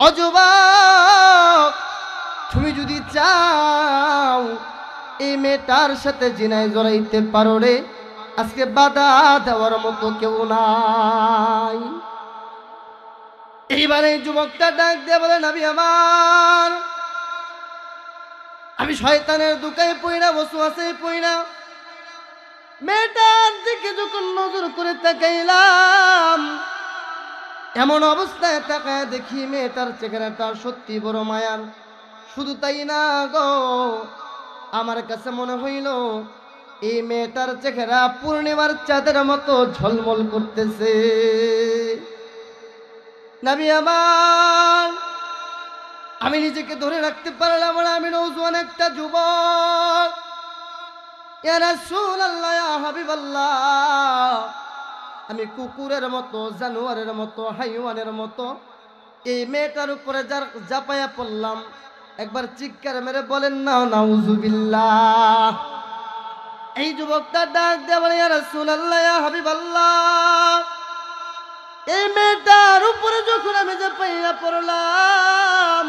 অযুবক তুমি যদি চাও এই মেয়েটার সাথে জিনায় জড়াইতে পারো রে, আজকে বাধা দেওয়ার মতো কেউ নাই। এইবারে এই যুবকটা ডাক দিয়ে বলে, নাবি আমার, আমি শয়তানের দুকায় পইনা বসু আছে পইনা মেয়েটার দিকে যখন নজর করে তাকাইলাম এমন অবস্থায় তাকায় দেখি মেয়েটার চেহারাটা সত্যি বড় মায়ার। শুধু তাই না গো, আমার কাছে মনে হইল, এই মেয়েটার চেহারা পূর্ণিমার চাঁদের মতো ঝলমল করতেছে। নাবি আমার, আমি নিজেকে ধরে রাখতে পারলাম না, আমি নৌজওয়ান একটা যুবক। রাসূলুল্লাহ, ইয়া হাবিবাল্লাহ। আমি কুকুরের মতো, জানুয়ারের মতো, হাইওয়ানের মতো। এই মেয়েটার উপরে যার জাপায়া পড়লাম, একবার চিৎকার মেরে বলেন না নাউজুবিল্লাহ। এই যুবকটা ডাক ইয়া রাসূলুল্লাহ হাবিবাল্লাহ। এই মেয়েটার উপরে যখন আমি যে পাইয়া পড়লাম,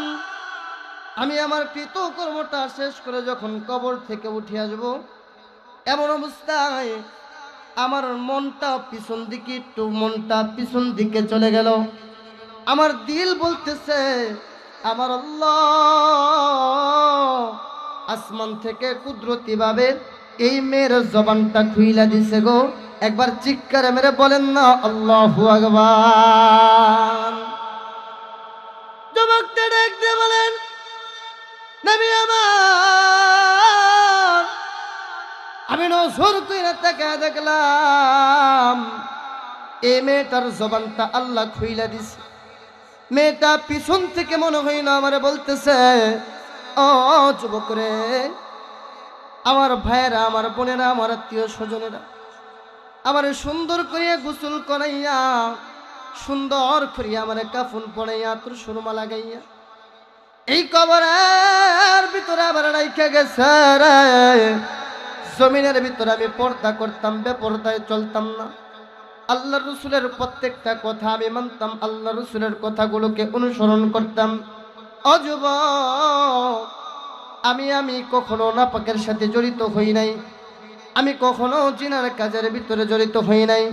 আমি আমার কৃত কর্মটা শেষ করে যখন কবর থেকে উঠে আসব, এমন অবস্থায় আমার মনটা পিছন দিকে একটু মনটা পিছন দিকে চলে গেল। আমার দিল বলতেছে, আমার আসমান থেকে কুদরতি ভাবে এই মেয়ের জবানটা খুইলা দিছে গো। একবার চিৎকারে মেরে বলেন না, আল্লাহ আকবার। দিয়ে বলেন আমার আমি নজর কইরা তাকে দেখলাম। এ মেয়েটার জবানটা আল্লাহ খুইলা দিছে। মেয়েটা পিছন থেকে মনে হয় না আমারে বলতেছে, ও যুবক রে আমার ভাইয়েরা, আমার বোনেরা, আমার আত্মীয় স্বজনেরা, আমার সুন্দর করিয়া গোসল করাইয়া, সুন্দর করিয়া আমার কাফুন পড়াইয়া তোর সুরমা লাগাইয়া, এই কবরের ভিতরে আবার রাইখা গেছে রে। জমিনের ভিতরে আমি পর্দা করতাম, বেপর্দায় চলতাম না। আল্লাহ রসুলের প্রত্যেকটা কথা আমি মানতাম আল্লাহ রসুলের কথাগুলোকে অনুসরণ করতাম। অযুব আমি আমি কখনো নাপাকের সাথে জড়িত হই নাই। আমি কখনো জিনার কাজের ভিতরে জড়িত হই নাই।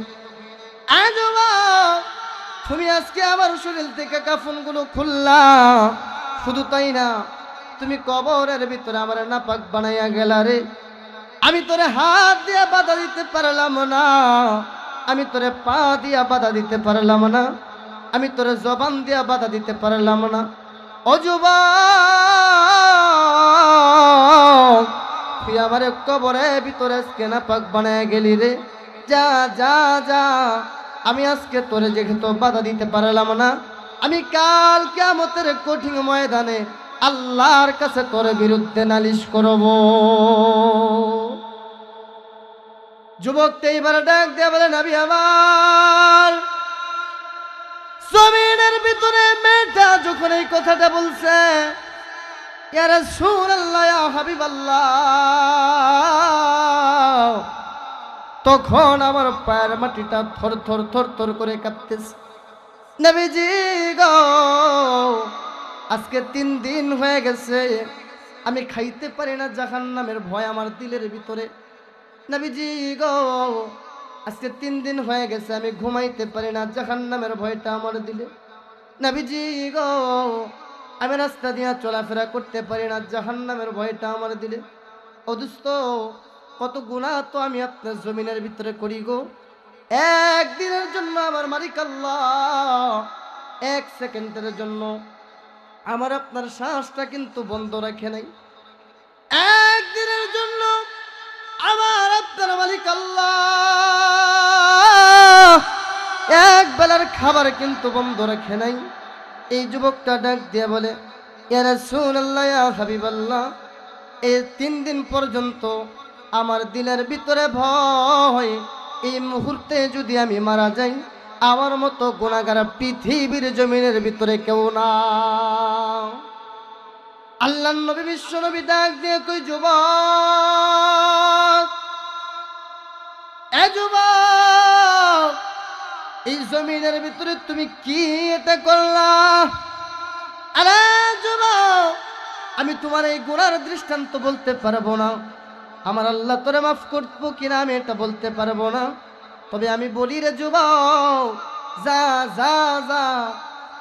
তুমি আজকে আমার শরীর থেকে কাফনগুলো খুললা। শুধু তাই না, তুমি কবরের ভিতরে আমার নাপাক বানাইয়া গেলা রে। আমি তোরে হাত দিয়া বাধা দিতে পারলাম না। আমি তোরে পা দিয়া বাধা দিতে পারলাম না। আমি তোরে জবান দিয়া বাধা দিতে পারলাম না। অযুবা তুই আমার কবরে ভিতরে আজকে না পাক বানায় গেলি রে। যা যা যা। আমি আজকে তোরে যেহেতু বাধা দিতে পারলাম না, আমি কাল কেমতের কঠিন ময়দানে আল্লাহর কাছে তোর বিরুদ্ধে নালিশ করব। যুবক এইবার ডাক দিয়ে বলে, নাবি আমার, জমিনের ভিতরে মেয়েটা যখন এই কথাটা বলছে সুর তখন আমার পায়ের মাটিটা থর থর থর থর করে কাঁপতেছে। নবীজি গো আজকে তিন দিন হয়ে গেছে। আমি খাইতে পারি না জাহান নামের ভয় আমার দিলের ভিতরে। নবীজি গো, আজকে তিন দিন হয়ে গেছে, আমি ঘুমাইতে পারি না জাহান নামের ভয়টা আমার দিলে। নবীজি গো, আমি রাস্তা দিয়া চলাফেরা করতে পারি না জাহান নামের ভয়টা আমার দিলে। অদুস্ত কত গুণা তো আমি আপনার জমিনের ভিতরে করি গো। একদিনের জন্য আমার মালিক আল্লাহ, এক সেকেন্ডের জন্য আমার আপনার শ্বাসটা কিন্তু বন্ধ রাখে নাই। একদিনের জন্য আমার আপনার মালিক আল্লাহ। এক বেলার খাবার কিন্তু বন্ধ রাখে নাই। এই যুবকটা ডাক দিয়ে বলে ইয়ারা শুন আল্লাহ হাবিব আল্লাহ এই তিন দিন পর্যন্ত আমার দিলের ভিতরে ভয়। এই মুহূর্তে যদি আমি মারা যাই আমার মতো গুণাগার পৃথিবীর জমিনের ভিতরে কেউ না আল্লাহ নবী, বিশ্ব নবী ডাক দিয়ে কই, যুবক যুবক, এই জমিনের ভিতরে তুমি কি এটা করলা? আমি তোমার এই গুণার দৃষ্টান্ত বলতে পারব না। আমার আল্লাহ তোরে মাফ করব কিনা আমি এটা বলতে পারব না। তবে আমি বলি রে যুবক, যা যা যা,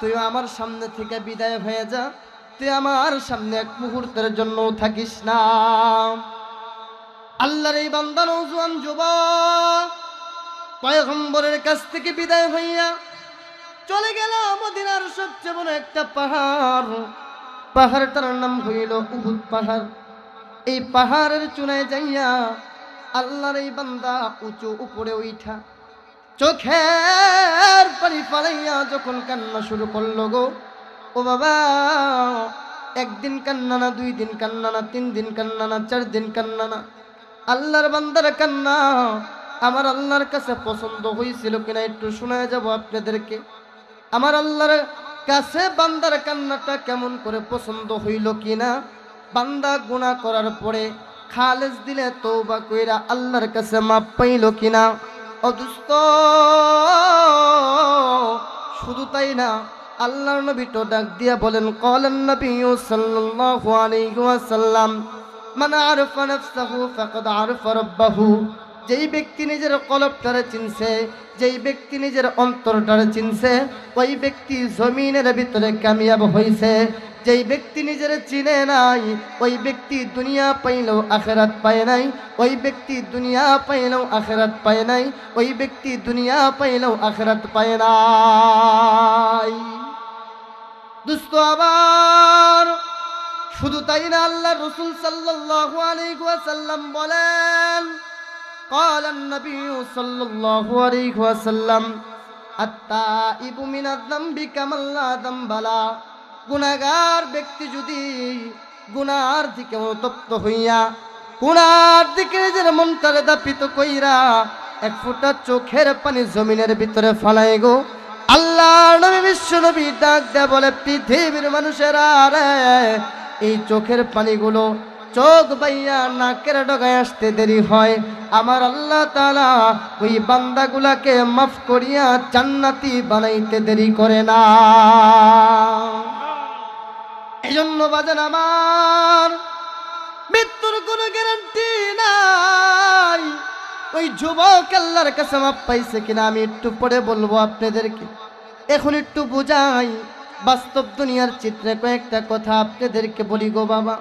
তুই আমার সামনে থেকে বিদায় হয়ে যা, তুই আমার সামনে এক মুহূর্তের জন্য থাকিস না। আল্লাহর এই বান্দা নৌজওয়ান যুবক, পয়গম্বরের কাছ থেকে বিদায় হইয়া চলে গেল মদিনার সবচেয়ে বড় একটা পাহাড়। পাহাড়টার নাম হইল উহুদ পাহাড়। এই পাহাড়ের চুনায় যাইয়া আল্লাহর এই বান্দা উঁচু উপরে উঠা চোখের পানি ফালাইয়া যখন কান্না শুরু করল গো, ও বাবা, একদিন কান্না না, দুই দিন কান্না না, তিন দিন কান্না না, চার দিন কান্না না। আল্লাহর বান্দার কান্না আমার আল্লাহর কাছে পছন্দ হয়েছিল কিনা একটু শোনা যাব আপনাদেরকে। আমার আল্লাহর কাছে বান্দার কান্নাটা কেমন করে পছন্দ হইল কিনা, বান্দা গুণা করার পরে খালেজ দিলে তৌবা কইরা আল্লাহর কাছে মাপ পাইল কিনা? অদুস্ত শুধু তাই না, আল্লাহর নবী তো ডাক দিয়া বলেন, কলেন নবী সাল্লাল্লাহু আলাইহি ওয়াসাল্লাম, মান আরফা নাফসাহু ফাকাদ আরফা রাব্বাহু। যেই ব্যক্তি নিজের কলবটারে চিনছে, যেই ব্যক্তি নিজের অন্তরটারে চিনছে, ওই ব্যক্তি জমিনের ভিতরে কামিয়াব হইছে। যেই ব্যক্তি নিজের চিনে নাই, ওই ব্যক্তি দুনিয়া পাইলেও আখেরাত পায় নাই। ওই ব্যক্তি দুনিয়া পাইলেও আখেরাত পায় নাই। ওই ব্যক্তি দুনিয়া পাইলেও আখেরাত পায় নাই। দুস্থ আবার, শুধু তাই না আল্লাহ রসুল আলাইহি ওয়াসাল্লাম বলেন قال النبي صلى الله عليه وسلم التائب من الذنب كمن لا ذنب له গুনাহগার ব্যক্তি যদি গুনার দিকে তপ্ত হইয়া গুনার দিকে নিজের মনটারে দাপিত কইরা এক ফুটা চোখের পানি জমিনের ভিতরে ফালাই গো আল্লাহ নবী বিশ্ব নবী ডাক দেয়া বলে পৃথিবীর মানুষেরা রে এই চোখের পানিগুলো চোখ বাইয়া নাকের ডগায় আসতে দেরি হয়। আমার আল্লাহ তালা ওই বান্দাগুলাকে মাফ করিয়া জান্নাতি বানাইতে দেরি করে না। এই জন্য বাজান আমার মৃত্যুর কোনো গ্যারান্টি নাই। ওই যুবক আল্লাহর কাছে মাপ পাইছে কিনা আমি একটু পরে বলব আপনাদেরকে। এখন একটু বুঝাই, বাস্তব দুনিয়ার চিত্রে কয়েকটা কথা আপনাদেরকে বলি গো বাবা।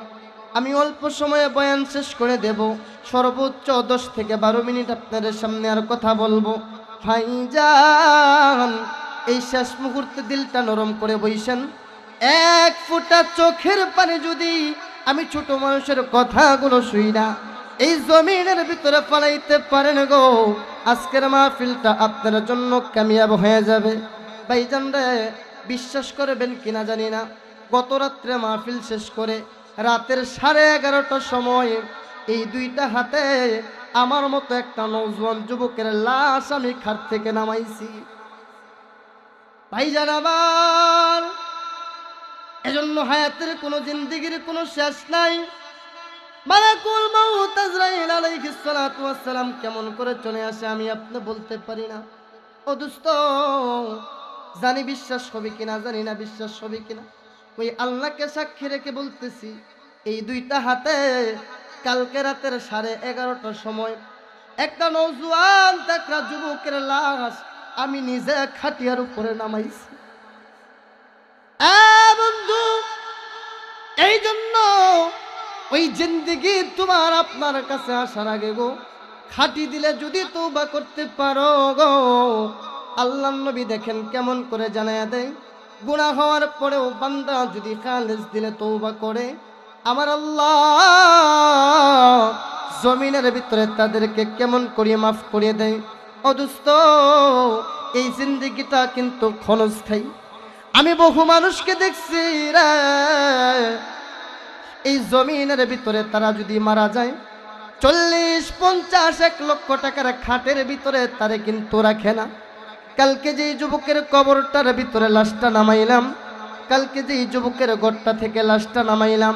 আমি অল্প সময়ে বয়ান শেষ করে দেব। সর্বোচ্চ দশ থেকে বারো মিনিট আপনাদের সামনে আর কথা বলব। ভাইজান, এই শেষ মুহূর্তে দিলটা নরম করে বইছেন এক ফুটা চোখের পানি যদি আমি ছোট মানুষের কথাগুলো শুই না, এই জমিনের ভিতরে ফালাইতে পারেন গো। আজকের মাহফিলটা আপনার জন্য কামিয়াব হয়ে যাবে। ভাইজান রে, বিশ্বাস করবেন কিনা জানি না। গত রাত্রে মাহফিল শেষ করে রাতের সাড়ে এগারোটার সময় এই দুইটা হাতে আমার মতো একটা নৌজওয়ান যুবকের লাশ আমি খাট থেকে নামাইছি। ভাইজান আবার, এজন্য হায়াতের কোনো জিন্দিগির কোনো শেষ নাই। মালাকুল মাউত আজরাইল আলাইহিস সালাতু ওয়াস সালাম কেমন করে চলে আসে আমি আপনি বলতে পারি না। ও দোস্ত, জানি বিশ্বাস হবে কিনা, জানি না বিশ্বাস হবে কিনা। ওই আল্লাহকে সাক্ষী রেখে বলতেছি, এই দুইটা হাতে কালকে রাতের সাড়ে এগারোটার সময় একটা নৌজুয়ান একটা যুবকের লাশ আমি নিজে খাটিয়ার উপরে নামাইছি। বন্ধু এই জন্য ওই জিন্দিগি তোমার আপনার কাছে আসার আগে গো, খাটি দিলে যদি তো বা করতে পারো গো আল্লাহ নবী দেখেন কেমন করে জানায়া দেয়। গুণা হওয়ার পরেও বান্দা যদি খালেজ দিলে তৌবা করে, আমার আল্লাহ জমিনের ভিতরে তাদেরকে কেমন করিয়ে মাফ করিয়ে দেয়? অদুস্ত এই জিন্দিগিটা কিন্তু ক্ষণস্থায়ী আমি বহু মানুষকে দেখছি রে, এই জমিনের ভিতরে তারা যদি মারা যায়, চল্লিশ, পঞ্চাশ, এক লক্ষ টাকার খাটের ভিতরে তারে কিন্তু রাখে না। কালকে যেই যুবকের কবরটার ভিতরে লাশটা নামাইলাম, কালকে যেই যুবকের গড়টা থেকে লাশটা নামাইলাম,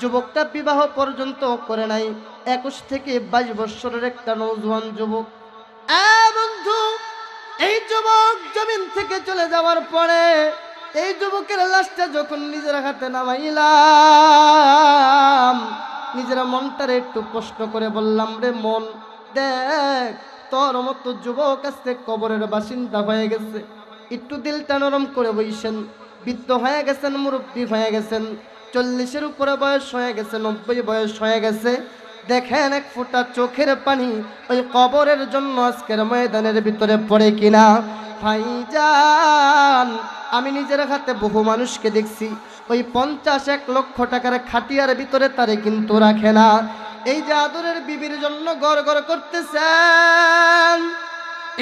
যুবকটা বিবাহ পর্যন্ত করে নাই, একুশ থেকে বাইশ বছরের একটা নৌজওয়ান যুবক। বন্ধু, এই যুবক জমিন থেকে চলে যাওয়ার পরে এই যুবকের লাশটা যখন নিজের হাতে নামাইলাম, নিজের মনটারে একটু প্রশ্ন করে বললাম, রে মন, দেখ তোর মতো যুবক আসতে কবরের বাসিন্দা হয়ে গেছে। একটু দিলটা নরম করে বইছেন বৃদ্ধ হয়ে গেছেন, মুরব্বী হয়ে গেছেন। চল্লিশের উপরে বয়স হয়ে গেছে, নব্বই বয়স হয়ে গেছে। দেখেন এক ফোঁটা চোখের পানি, ওই কবরের জন্য আজকের ময়দানের ভিতরে পড়ে কিনা। ভাইজান আমি নিজের হাতে বহু মানুষকে দেখছি, ওই পঞ্চাশ এক লক্ষ টাকার খাটিয়ার ভিতরে তারে কিন্তু রাখে না। এই যে আদরের বিবির জন্য গড় গড় করতেছেন,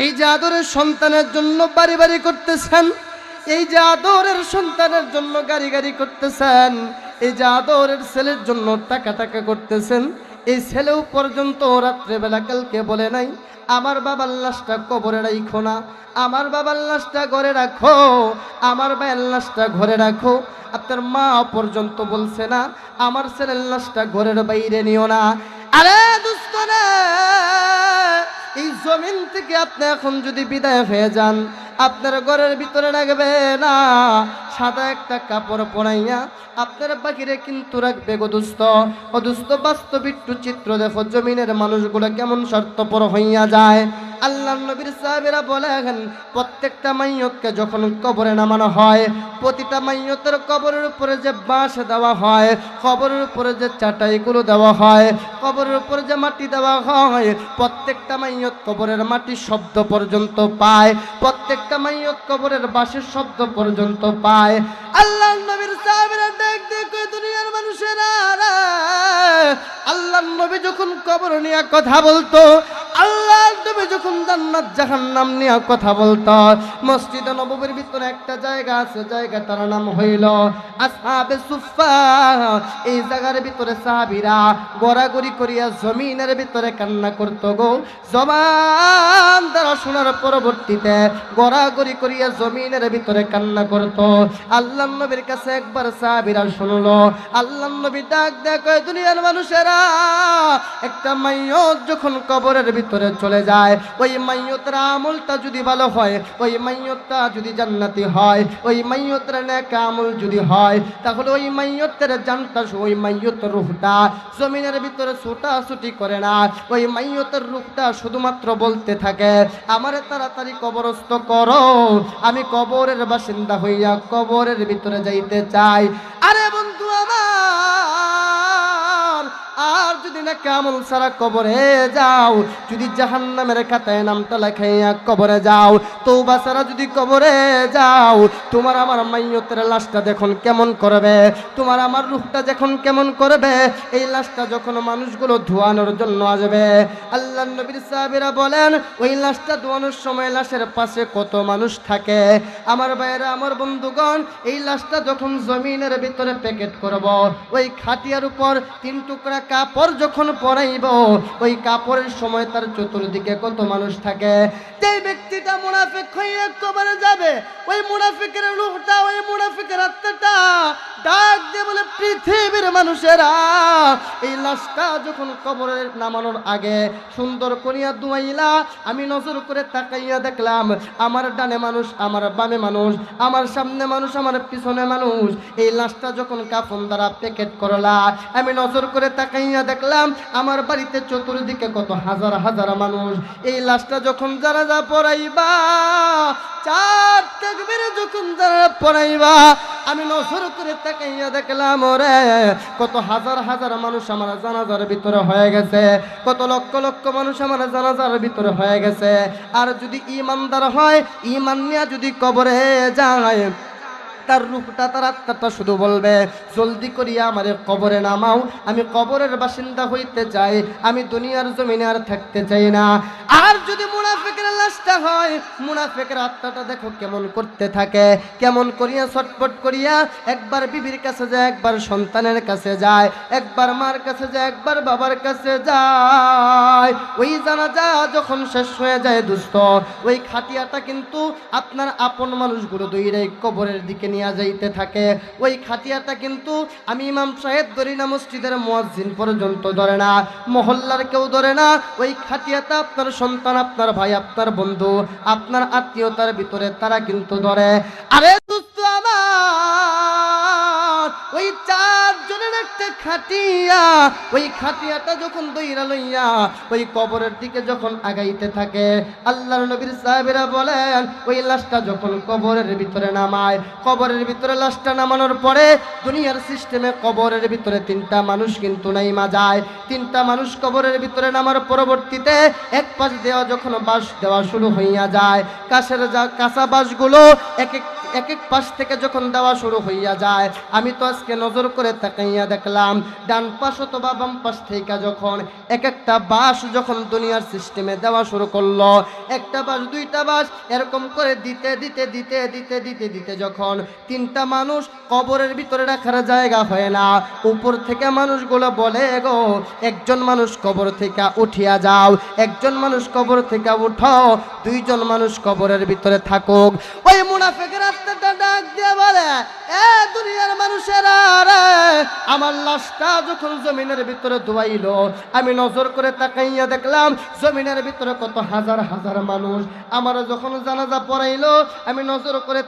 এই যে আদরের সন্তানের জন্য বাড়ি বাড়ি করতেছেন, এই যে আদরের সন্তানের জন্য গাড়ি গাড়ি করতেছেন, এই যে আদরের ছেলের জন্য টাকা টাকা করতেছেন এই ছেলেও পর্যন্ত রাত্রেবেলা কালকে বলে নাই, আমার বাবার লাশটা কবরে রাখো না, আমার বাবার লাশটা ঘরে রাখো, আমার ভাইয়ের লাশটা ঘরে রাখো। আপনার মা পর্যন্ত বলছে না, আমার ছেলের লাশটা ঘরের বাইরে নিও না। আরে দুস্থ এই জমিন থেকে আপনি এখন যদি বিদায় হয়ে যান, আপনার ঘরের ভিতরে রাখবে না। সাদা একটা কাপড় পরাইয়া আপনার বাকিরে কিন্তু রাখবে গদুস্থ দুস্থ। অদুস্থ বাস্তব একটু চিত্র দেখো, জমিনের মানুষগুলো কেমন স্বার্থপর হইয়া যায়। আল্লাহ নবীর সাহেবেরা বলেন, প্রত্যেকটা মাইয়তকে যখন কবরে নামানো হয়, প্রতিটা মাইয়তের কবরের উপরে যে বাঁশ দেওয়া হয়, কবরের উপরে যে চাটাইগুলো দেওয়া হয়, কবরের উপরে যে মাটি দেওয়া হয়, প্রত্যেকটা মাইয়ত কবরের মাটির শব্দ পর্যন্ত পায়, প্রত্যেকটা মাইয়ত কবরের বাঁশের শব্দ পর্যন্ত পায় আল্লাহ নবীর সাহেবেরা দেখ দেখ দুনিয়ার মানুষেরা। আল্লাহ নবী যখন কবর নিয়ে কথা বলতো আল্লাহ নবী যখন জান্নাত জাহান্নাম নিয়ে কথা বলতো, মসজিদে নববীর ভিতরে একটা জায়গা আছে, জায়গাটার নাম হইল আসহাবে সুফা এই জায়গার ভিতরে সাহাবীরা গড়াগড়ি করিয়া জমিনের ভিতরে কান্না করতো গো। জবান দ্বারা শোনার পরবর্তীতে গড়াগড়ি করিয়া জমিনের ভিতরে কান্না করতো। আল্লাহ নবীর কাছে একবার সাহাবীরা শুনলো আল্লাহ নবী ডাক দেখ দুনিয়ার মানুষেরা, একটা মাইয়ত যখন কবরের ভিতরে চলে যায়। ওই মাইয়তের আমলটা যদি ভালো হয়, ওই মাইয়তটা যদি জান্নাতি হয়, ওই মাইয়তের নেক আমল যদি হয়, তাহলে ওই মাইয়তের জানটা, ওই মাইয়ত রুহটা জমিনের ভিতরে ছুটাছুটি করে না। ওই মাইয়তের রূপটা শুধুমাত্র বলতে থাকে, আমারে তাড়াতাড়ি কবরস্থ করো, আমি কবরের বাসিন্দা হইয়া কবরের ভিতরে যাইতে চাই। আরে বন্ধু আমার যদি না কেমন সারা কবরে যাও, যদি জাহান্নামের খাতায় নামটা লেখাইয়া কবরে যাও তৌবা সারা যদি কবরে যাও, তোমার আমার মাইয়তের লাশটা দেখুন কেমন করবে, তোমার আমার রূপটা যখন কেমন করবে, এই লাশটা যখন মানুষগুলো ধোয়ানোর জন্য আসবে, আল্লাহ নবীর সাহাবীরা বলেন, ওই লাশটা ধোয়ানোর সময় লাশের পাশে কত মানুষ থাকে? আমার বাইরে আমার বন্ধুগণ, এই লাশটা যখন জমিনের ভিতরে প্যাকেট করব, ওই খাটিয়ার উপর তিন টুকরা কাপড় যখন পরাইব, ওই কাপড়ের সময় তার চতুর্দিকে কত মানুষ থাকে। যে ব্যক্তিটা মুনাফিক হইয়া কবরে যাবে, ওই মুনাফিকের রূপটা ওই মুনাফিকের আত্মাটা ডাক দিয়ে বলে, পৃথিবীর মানুষেরা, এই লাশটা যখন কবরে নামানোর আগে সুন্দর করিয়া দুয়াইলা আমি নজর করে তাকাইয়া দেখলাম, আমার ডানে মানুষ, আমার বামে মানুষ, আমার সামনে মানুষ, আমার পিছনে মানুষ। এই লাশটা যখন কাফন দ্বারা প্যাকেট করলা, আমি নজর করে তাকাইয়া দেখলাম আমার বাড়িতে চতুর্দিকে কত হাজার হাজার মানুষ। এই লাশটা যখন যারা যা পড়াইবা, চার তাকবীরে যখন যারা পড়াইবা, আমি নজর করে তাকাইয়া দেখলাম, ওরে, কত হাজার হাজার মানুষ আমার জানাজার ভিতরে হয়ে গেছে। কত লক্ষ লক্ষ মানুষ আমার জানাজার ভিতরে হয়ে গেছে। আর যদি ইমানদার হয় ইমান নিয়ে যদি কবরে যায় তার রূপটা, তার আত্মাটা শুধু বলবে, জলদি করিয়া আমারে কবরে নামাও। আমি কবরের বাসিন্দা হইতে চাই, আমি দুনিয়ার জমিনে আর থাকতে চাই না। আর যদি মুনাফিকের লাশটা হয়, মুনাফিকের আত্মাটা দেখো কেমন করতে থাকে, কেমন করিয়া ছটপট করিয়া একবার বিবির কাছে যায়, একবার সন্তানের কাছে যায়, একবার মার কাছে যায়, একবার বাবার কাছে যায়। ওই জানাজা যখন শেষ হয়ে যায়, দুস্থ, ওই খাটিয়াটা কিন্তু আপনার আপন মানুষগুলো দইরে কবরের দিকে নিয়ে নিয়ে যাইতে থাকে। ওই খাতিয়াটা কিন্তু আমি ইমাম সাহেব ধরি না মসজিদের মোয়াজিন পর্যন্ত ধরে না, মহল্লার কেউ ধরে না। ওই খাতিয়াটা আপনার সন্তান, আপনার ভাই, আপনার বন্ধু, আপনার আত্মীয়তার ভিতরে তারা কিন্তু ধরে। আরে দোস্ত আমার, ওই চা খাটিয়া, ওই খাটিয়াটা যখন দইরা লইয়া, ওই কবরের দিকে যখন আগাইতে থাকে, আল্লাহর নবীর সাহেবেরা বলেন, ওই লাশটা যখন কবরের ভিতরে নামায়, কবরের ভিতরে লাশটা নামানোর পরে দুনিয়ার সিস্টেমে কবরের ভিতরে তিনটা মানুষ কিন্তু নাইমা যায়। তিনটা মানুষ কবরের ভিতরে নামার পরবর্তীতে এক পাশ দেওয়া যখন বাঁশ দেওয়া শুরু হইয়া যায়, কাছের যা কাঁচা বাঁশগুলো এক এক এক এক পাশ থেকে যখন দেওয়া শুরু হইয়া যায়, আমি তো আজকে নজর করে তাকাইয়া দেখলাম, ডান পাশ অথবা বাম পাশ থেকে যখন এক একটা বাস যখন দুনিয়ার সিস্টেমে দেওয়া শুরু করল, একটা বাস, দুইটা বাস, এরকম করে দিতে দিতে দিতে দিতে দিতে দিতে যখন তিনটা মানুষ কবরের ভিতরে রাখার জায়গা হয় না, উপর থেকে মানুষগুলো বলে, গো, একজন মানুষ কবর থেকে উঠিয়া যাও, একজন মানুষ কবর থেকে উঠো, দুইজন মানুষ কবরের ভিতরে থাকুক। ওই মুনাফেকের দিয়ে বলে এ দুনিয়ার আমার লাশটা যখন জমিনের ভিতরে আমি নজর করে দেখলাম, জমিনের ভিতরে কত হাজার হাজার মানুষ। যখন আমি নজর করে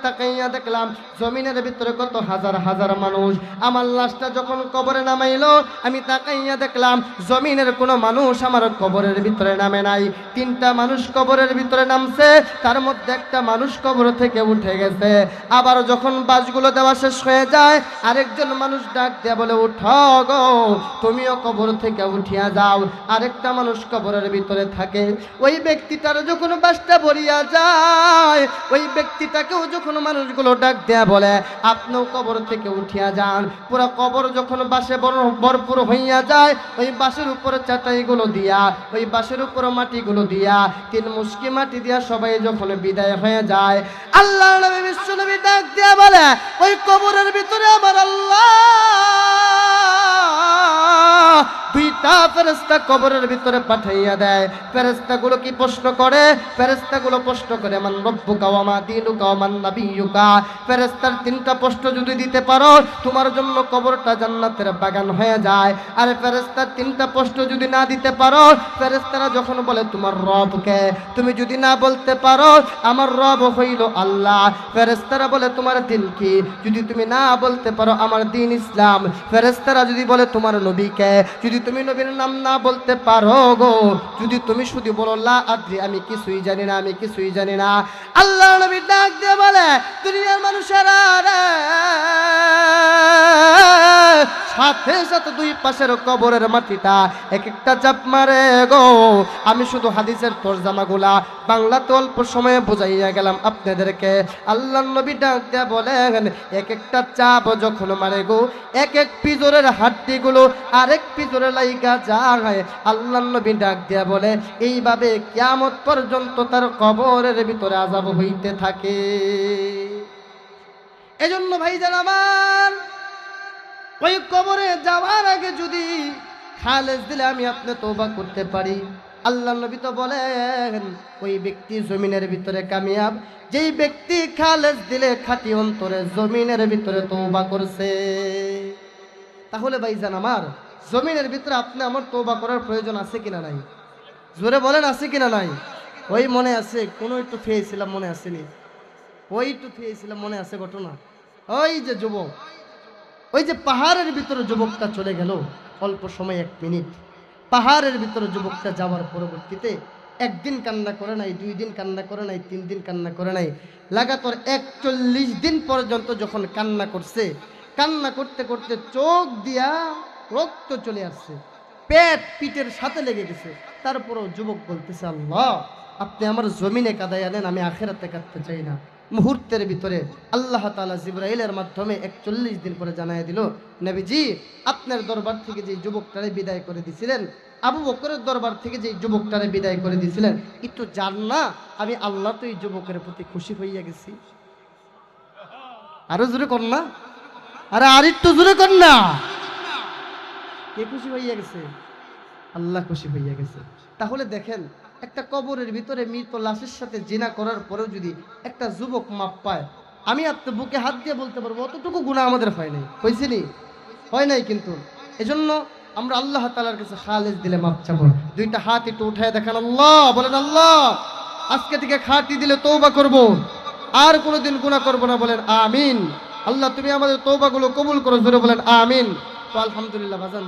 দেখলাম, জমিনের ভিতরে কত হাজার হাজার মানুষ। আমার লাশটা যখন কবরে নামাইলো, আমি তাকাইয়া দেখলাম, জমিনের কোনো মানুষ আমার কবরের ভিতরে নামে নাই। তিনটা মানুষ কবরের ভিতরে নামছে, তার মধ্যে একটা মানুষ কবর থেকে উঠে গেছে। আবার যখন বাসগুলো দেওয়া শেষ হয়ে যায় আরেকজন মানুষ ডাক দিয়ে বলে, উঠো গো, তুমিও কবর থেকে উঠিয়া যাও। আরেকটা মানুষ কবরের ভিতরে থাকে। ওই ব্যক্তিটার যখন বাসটা ভরিয়া যায়, ওই ব্যক্তিটাকেও যখন মানুষগুলো ডাক দেয়া বলে, আপনিও কবর থেকে উঠিয়া যান। পুরো কবর যখন বাসে ভরপুর হইয়া যায়, ওই বাসের উপরে চাটাইগুলো দিয়া, ওই বাসের উপরে মাটিগুলো দিয়া, তিন মুষ্কি মাটি দিয়া সবাই যখন বিদায় হয়ে যায় আল্লাহ ডাক দিয়া বলে, ওই কবরের ভিতরে আমার আল্লাহ দুইটা ফেরেস্তা কবরের ভিতরে পাঠাইয়া দেয়। ফেরেস্তাগুলো কি প্রশ্ন করে? ফেরেস্তাগুলো প্রশ্ন করে, মান রব্বুকা ওয়া মা দীনুকা ওয়া মান নাবিয়্যুকা ফেরেস্তার তিনটা প্রশ্ন যদি দিতে পারো, তোমার জন্য কবরটা জান্নাতের বাগান হয়ে যায়। আর ফেরেস্তার তিনটা প্রশ্ন যদি না দিতে পারো ফেরেস্তারা যখন বলে, তোমার রবকে তুমি যদি না বলতে পারো, আমার রব হইল আল্লাহ। ফেরেস্তারা বলে, তোমার দিন কি? যদি তুমি না বলতে পারো, আমার দিন ইসলাম। ফেরেস্তারা যদি বলে, তোমার নবীকে যদি তুমি নবীর নাম না বলতে পারো গো। যদি তুমি শুধু বলো আদ্রি আমি কিছুই জানি না, আমি কিছুই জানি না। আল্লাহ নবী ডাক দিয়ে বলে, দুনিয়ার মানুষেরা রে, সাথে সাথে দুই পাশের কবরের মাটিটা এক একটা চাপ মারে গো। আমি শুধু হাদিসের তরজামাগুলা বাংলাতে অল্প সময়ে বুঝাইয়া গেলাম আপনাদেরকে। আল্লাহ নবী ডাক দিয়া বলেন এক একটা চাপ যখন মারে গো এক এক পিজরের হাড্ডিগুলো আরেক পিজরে লাইগা যায় আল্লাহ নবী ডাক দিয়া বলে, এইভাবে কিয়ামত পর্যন্ত তার কবরের ভিতরে আজাব হইতে থাকে। এজন্য ভাইজান আমার, ওই কবরে যাওয়ার আগে যদি খালেজ দিলে আমি আপনি তৌবা করতে পারি। আল্লাহ নবী তো বলেন, ওই ব্যক্তি জমিনের ভিতরে কামিয়াব, যেই ব্যক্তি খালেজ দিলে খাটি অন্তরে জমিনের ভিতরে তৌবা করছে। তাহলে ভাইজান আমার জমিনের ভিতরে আপনি আমার তৌবা করার প্রয়োজন আছে কিনা নাই? জোরে বলেন, আছে কিনা নাই? ওই মনে আছে, কোনো একটু খেয়েছিলাম, মনে আসেনি। ওই একটু খেয়েছিলাম, মনে আছে ঘটনা? ওই যে যুবক, ওই যে পাহাড়ের ভিতরে যুবকটা চলে গেল অল্প সময়, এক মিনিট। পাহাড়ের ভিতরে যুবকটা যাওয়ার পরবর্তীতে একদিন কান্না করে নাই, দুই দিন কান্না করে নাই, তিন দিন কান্না করে নাই। লাগাতার একচল্লিশ দিন পর্যন্ত যখন কান্না করছে, কান্না করতে করতে চোখ দিয়া রক্ত চলে আসছে। পেট পিঠের সাথে লেগে গেছে। তারপরও যুবক বলতেছে, আল্লাহ, আপনি আমার জমিনে কাদায় আনেন, আমি আখেরাতে কাঁদতে চাই না। মুহূর্তের ভিতরে আল্লাহ তালা জিব্রাইলের মাধ্যমে একচল্লিশ দিন পরে জানাই দিল, নবীজি, আপনার দরবার থেকে যে যুবকটারে বিদায় করে দিছিলেন, আবু বকরের দরবার থেকে যে যুবকটারে বিদায় করে দিছিলেন একটু জান না, আমি আল্লাহ তো এই যুবকের প্রতি খুশি হইয়া গেছি। আরও জোরে কর না। আরে আর একটু জোরে কর না। কে খুশি হইয়া গেছে? আল্লাহ খুশি হইয়া গেছে। তাহলে দেখেন, একটা কবরের ভিতরে মৃত লাশের সাথে জিনা করার পরেও যদি একটা যুবক মাপ পায়, আমি আপনার বুকে হাত দিয়ে বলতে পারব, অতটুকু গুণা আমাদের হয় নাই। হয়েছে নি? হয় নাই কিন্তু। এজন্য আমরা আল্লাহ তালার কাছে খালেজ দিলে মাপ চাবো। দুইটা হাত একটু উঠায় দেখেন, আল্লাহ, বলেন আল্লাহ, আজকে থেকে খাটি দিলে তৌবা করব। আর কোনোদিন গুণা করব না, বলেন আমিন। আল্লাহ, তুমি আমাদের তৌবাগুলো কবুল করো, জোরে বলেন আমিন। তো আলহামদুলিল্লাহ ভাজান